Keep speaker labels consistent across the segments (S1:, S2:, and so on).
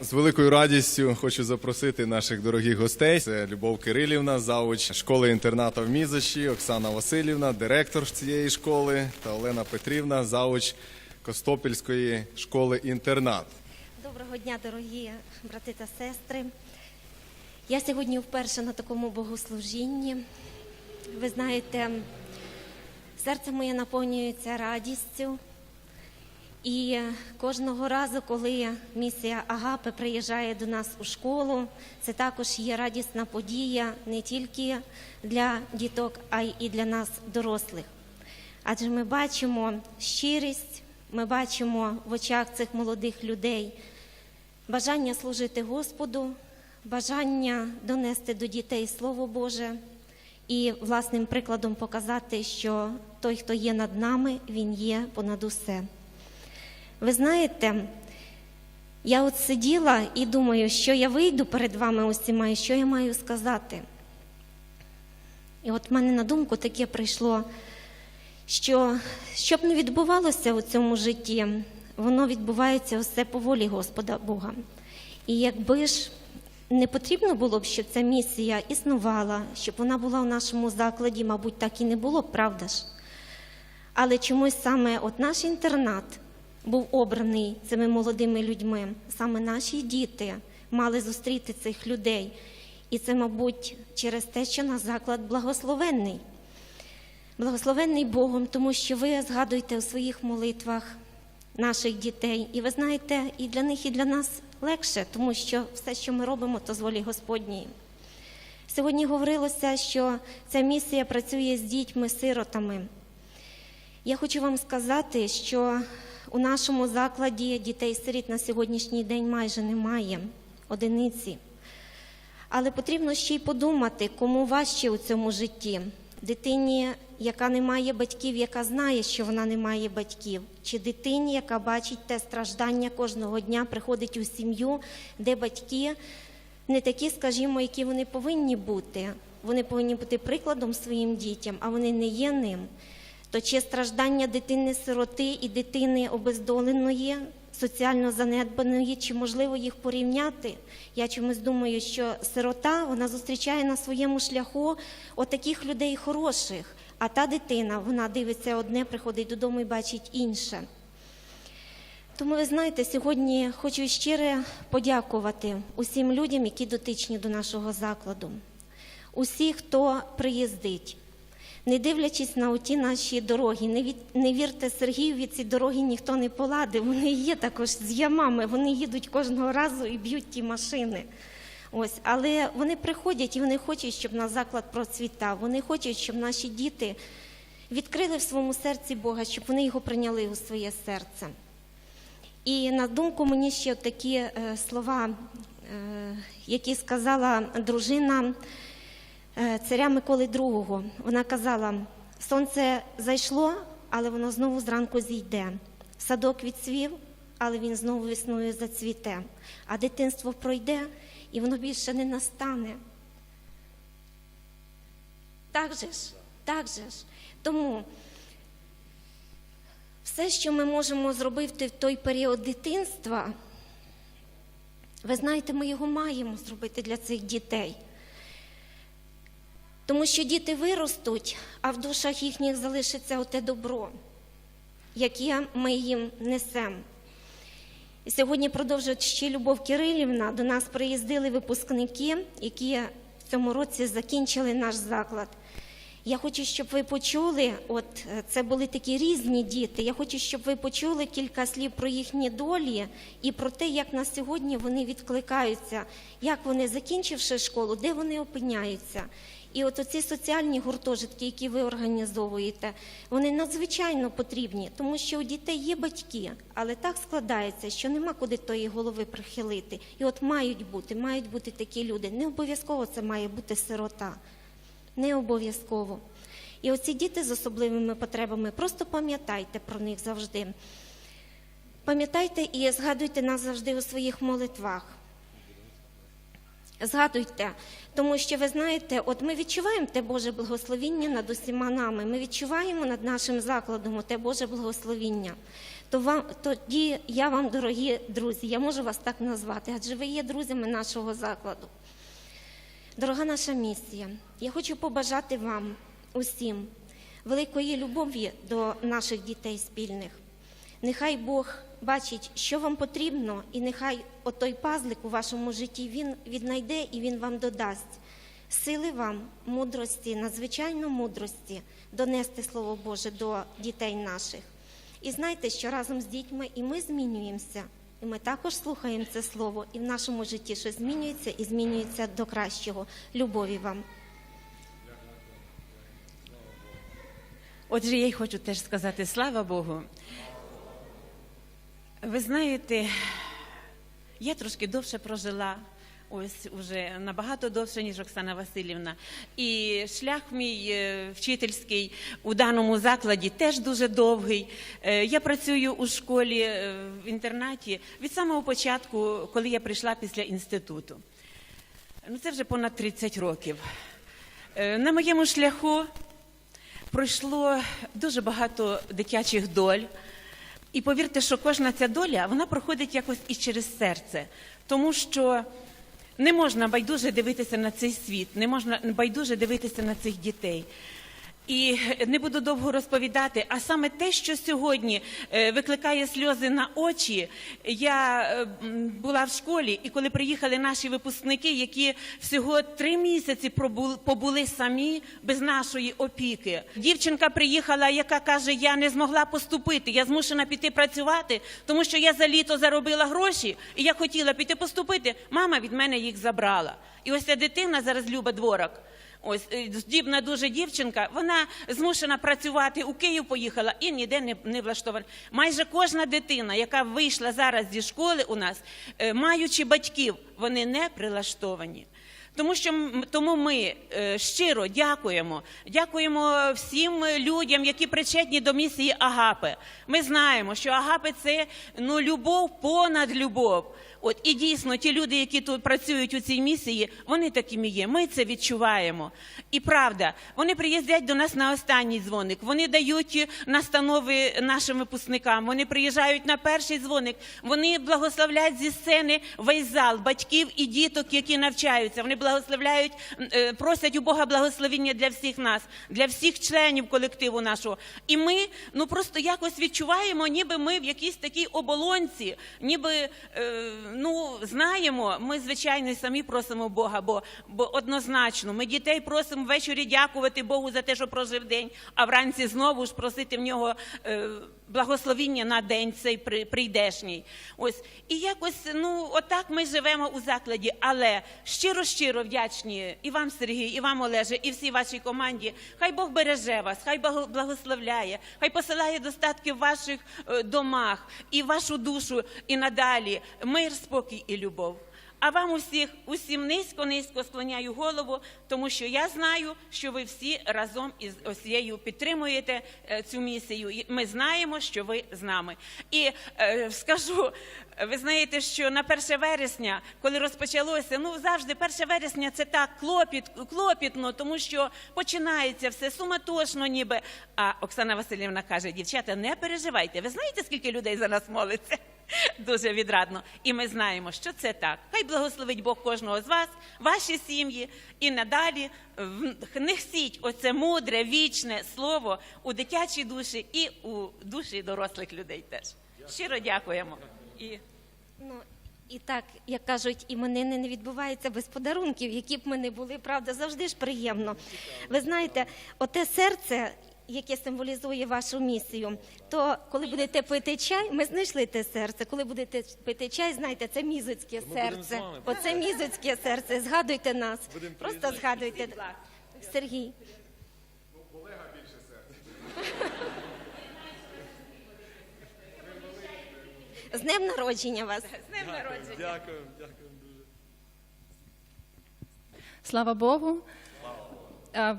S1: З великою радістю хочу запросити наших дорогих гостей. Це Любов Кирилівна, завуч школи інтерната в Мізачі, Оксана Васильівна, директор цієї школи, та Олена Петрівна, завуч Костопільської школи інтернат.
S2: Доброго дня, дорогі брати та сестри. Я сьогодні вперше на такому богослужінні. Ви знаєте, серце моє наповнюється радістю. І кожного разу, коли місія Агапи приїжджає до нас у школу, це також є радісна подія не тільки для діток, а й для нас, дорослих. Адже ми бачимо щирість, ми бачимо в очах цих молодих людей бажання служити Господу, бажання донести до дітей Слово Боже і власним прикладом показати, що той, хто є над нами, він є понад усе. Ви знаєте, я от сиділа і думаю, що я вийду перед вами усіма і що я маю сказати. І от в мене на думку таке прийшло, що щоб не відбувалося у цьому житті, воно відбувається все по волі Господа Бога. І якби ж не потрібно було б, щоб ця місія існувала, щоб вона була в нашому закладі, мабуть, так і не було правда ж? Але чомусь саме от наш інтернат був обраний цими молодими людьми, саме наші діти мали зустріти цих людей. І це, мабуть, через те, що наш заклад благословенний. Благословенний Богом, тому що ви згадуєте у своїх молитвах наших дітей. І ви знаєте, і для них, і для нас легше, тому що все, що ми робимо, то з волі Господньої. Сьогодні говорилося, що ця місія працює з дітьми-сиротами. Я хочу вам сказати, що у нашому закладі дітей-сиріт на сьогоднішній день майже немає одиниці. Але потрібно ще й подумати, кому важче у цьому житті. Дитині, яка не має батьків, яка знає, що вона не має батьків, чи дитині, яка бачить те страждання кожного дня, приходить у сім'ю, де батьки не такі, скажімо, які вони повинні бути. Вони повинні бути прикладом своїм дітям, а вони не є ним. То чи страждання дитини-сироти і дитини обездоленої, соціально занедбаної, чи можливо їх порівняти? Я чомусь думаю, що сирота вона зустрічає на своєму шляху отаких людей хороших, а та дитина вона дивиться одне, приходить додому і бачить інше. Тому ви знаєте, сьогодні хочу щиро подякувати усім людям, які дотичні до нашого закладу, усі, хто приїздить. Не дивлячись на оті наші дороги, не, від, не вірте Сергієві, ці дороги ніхто не поладив. Вони є також з ямами, вони їдуть кожного разу і б'ють ті машини. Ось, але вони приходять і вони хочуть, щоб наш заклад процвітав. Вони хочуть, щоб наші діти відкрили в своєму серці Бога, щоб вони його прийняли у своє серце. І на думку мені ще такі е, слова, е, які сказала дружина царя Миколи II. Вона казала: сонце зайшло, але воно знову зранку зійде. Садок відцвів, але він знову весною зацвіте. А дитинство пройде, і воно більше не настане. Так же ж, так же ж. Тому все, що ми можемо зробити в той період дитинства, ви знаєте, ми його маємо зробити для цих дітей. Тому що діти виростуть, а в душах їхніх залишиться оте добро, яке ми їм несемо. І сьогодні продовжують ще Любов Кирилівна. До нас приїздили випускники, які в цьому році закінчили наш заклад. Я хочу, щоб ви почули, от е, це були такі різні діти. Я хочу, щоб ви почули кілька слів про їхні долі і про те, як на сьогодні вони відкликаються, як вони, закінчивши школу, де вони опиняються. І от оці соціальні гуртожитки, які ви організовуєте, вони надзвичайно потрібні, тому що у дітей є батьки, але так складається, що нема куди тої голови прихилити. І от мають бути, мають бути такі люди. Не обов'язково це має бути сирота. Не обов'язково. І оці діти з особливими потребами, просто пам'ятайте про них завжди. Пам'ятайте і згадуйте нас завжди у своїх молитвах. Згадуйте, тому що ви знаєте, от ми відчуваємо те Боже благословіння над усіма нами. Ми відчуваємо над нашим закладом те Боже благословіння. то вам тоді я вам, дорогі друзі, я можу вас так назвати, адже ви є друзями нашого закладу. Дорога наша місія, я хочу побажати вам усім великої любові до наших дітей спільних. Нехай Бог бачить, що вам потрібно, і нехай отой пазлик у вашому житті він віднайде і він вам додасть. Сили вам, мудрості, надзвичайно мудрості донести Слово Боже до дітей наших. І знайте, що разом з дітьми і ми змінюємося, і ми також слухаємо це слово, і в нашому житті щось змінюється і змінюється до кращого. Любові вам.
S3: Отже, я й хочу теж сказати слава Богу. Ви знаєте, я трошки довше прожила. Ось уже набагато довше, ніж Оксана Васильівна. І шлях мій е, вчительський у даному закладі теж дуже довгий. Е, Я працюю у школі е, в інтернаті від самого початку, коли я прийшла після інституту. Ну, це вже понад 30 років. На моєму шляху пройшло дуже багато дитячих доль. І повірте, що кожна ця доля вона проходить якось і через серце, тому що не можна байдуже дивитися на цей світ, не можна байдуже дивитися на цих дітей. І не буду довго розповідати, а саме те, що сьогодні е, викликає сльози на очі. Я е, була в школі, і коли приїхали наші випускники, які всього три місяці побули самі без нашої опіки. Дівчинка приїхала, яка каже: Я не змогла поступити, я змушена піти працювати, тому що я за літо заробила гроші, і я хотіла піти поступити. Мама від мене їх забрала. І ось ця дитина зараз Люба Дворак. Ось е, здібна дуже дівчинка. Вона змушена працювати у Київ, поїхала і ніде не, не влаштована. Майже кожна дитина, яка вийшла зараз зі школи у нас, е, маючи батьків, вони не прилаштовані. Тому що тому ми е, щиро дякуємо. Дякуємо всім людям, які причетні до місії Агапи. Ми знаємо, що Агапи це ну любов понад любов. От і дійсно ті люди, які тут працюють у цій місії, вони такими є. Ми це відчуваємо. І правда, вони приїздять до нас на останній дзвоник. Вони дають настанови нашим випускникам. Вони приїжджають на перший дзвоник. Вони благословляють зі сцени весь зал батьків і діток, які навчаються. Вони благословляють, е, просять у Бога благословення для всіх нас, для всіх членів колективу нашого. І ми ну просто якось відчуваємо, ніби ми в якійсь такій оболонці, ніби е, ну знаємо. Ми звичайно самі просимо Бога, бо, бо однозначно ми дітей просимо ввечері дякувати Богу за те, що прожив день, а вранці знову ж просити в нього. Е, Благословіння на день цей при- прийдешній. Ось і якось ну отак ми живемо у закладі. Але щиро щиро вдячні і вам, Сергій, і вам, Олеже, і всій вашій команді. Хай Бог береже вас, хай Бог благословляє, хай посилає достатки в ваших е, домах і вашу душу, і надалі мир, спокій і любов. А вам усіх усім низько низько склоняю голову, тому що я знаю, що ви всі разом із осією підтримуєте е, цю місію. І Ми знаємо, що ви з нами. І е, скажу, ви знаєте, що на 1 вересня, коли розпочалося, ну завжди 1 вересня це так клопіт, клопітно, тому що починається все суматошно, ніби. А Оксана Васильівна каже: дівчата, не переживайте. Ви знаєте, скільки людей за нас молиться? Дуже відрадно. І ми знаємо, що це так. Хай благословить Бог кожного з вас, ваші сім'ї, і надалі несіть оце мудре, вічне слово у дитячі душі і у душі дорослих людей теж. Щиро дякуємо. І
S2: Ну і так, як кажуть, іменини не відбуваються без подарунків, які б ми не були, правда, завжди ж приємно. Ви знаєте, оте серце, яке символізує вашу місію, то коли будете пити чай, ми знайшли те серце. Коли будете пити чай, знаєте, це мізоцьке серце. Оце мізоцьке серце. Згадуйте нас. Просто згадуйте. Сергій. Олега більше серце. З днем народження вас.
S3: з ним народження.
S1: Дякую, дякую дуже.
S4: Слава Богу.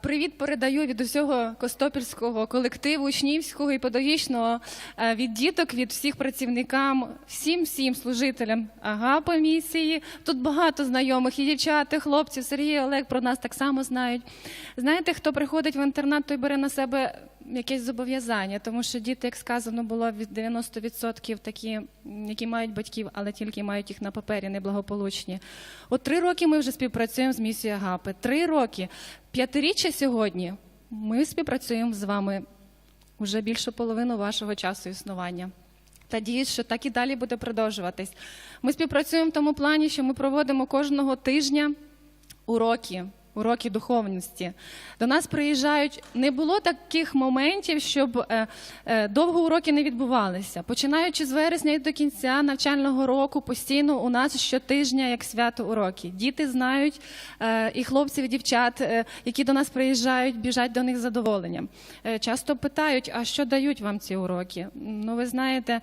S4: Привіт передаю від усього Костопільського колективу, учнівського і педагогічного, від діток, від всіх працівникам, всім всім служителям АГАПа місії. Тут багато знайомих, і дівчат, і хлопців. Сергій і Олег про нас так само знають. Знаєте, хто приходить в інтернат, той бере на себе якесь зобов'язання, тому що діти, як сказано, було від 90% такі, які мають батьків, але тільки мають їх на папері, неблагополучні. От три роки ми вже співпрацюємо з місією Агапи. Три роки. П'ятиріччя сьогодні ми співпрацюємо з вами вже більшу половину вашого часу існування. Надіюсь, що так і далі буде продовжуватись. Ми співпрацюємо в тому плані, що ми проводимо кожного тижня уроки, уроки духовності. До нас приїжджають. Не було таких моментів, щоб е, е, довго уроки не відбувалися. Починаючи з вересня і до кінця навчального року, постійно у нас щотижня як свято уроки. Діти знають, е, і хлопців, і дівчат, які до нас приїжджають, біжать до них з задоволенням. Часто питають, а що дають вам ці уроки? Ну, ви знаєте.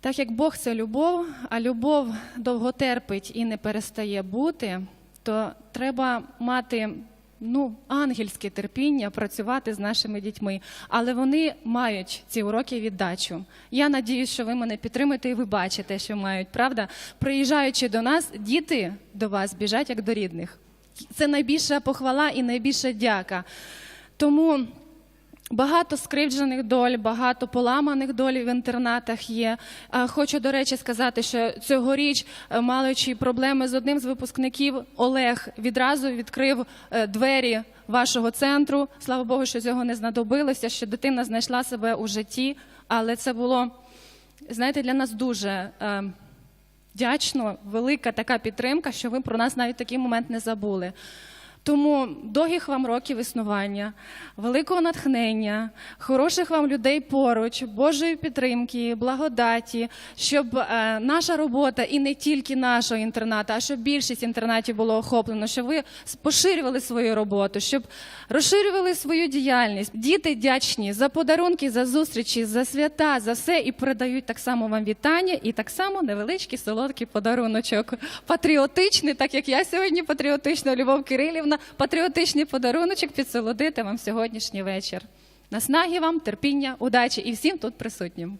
S4: Так як Бог це любов, а любов довго терпить і не перестає бути, то треба мати ну, ангельське терпіння працювати з нашими дітьми. Але вони мають ці уроки віддачу. Я надіюсь, що ви мене підтримуєте і ви бачите, що мають. Правда, приїжджаючи до нас, діти до вас біжать як до рідних. Це найбільша похвала і найбільша дяка. Тому. Багато скривджених доль, багато поламаних доль в інтернатах є. Хочу, до речі, сказати, що цьогоріч, е, маючи проблеми з одним з випускників, Олег відразу відкрив е, двері вашого центру. Слава Богу, що цього не знадобилося, що дитина знайшла себе у житті. Але це було, знаєте, для нас дуже е, вдячно, велика така підтримка, що ви про нас навіть такий момент не забули. Тому довгих вам років існування, великого натхнення, хороших вам людей поруч, Божої підтримки, благодаті, щоб е, наша робота і не тільки нашого інтернату, а щоб більшість інтернатів було охоплено, щоб ви поширювали свою роботу, щоб розширювали свою діяльність. Діти вдячні за подарунки, за зустрічі, за свята, за все і передають так само вам вітання і так само невеличкий солодкий подаруночок. Патріотичний, так як я сьогодні патріотична, Любов Кирилівна, патріотичний подаруночок підсолодити вам сьогоднішній вечір. Наснаги вам, терпіння, удачі і всім тут присутнім.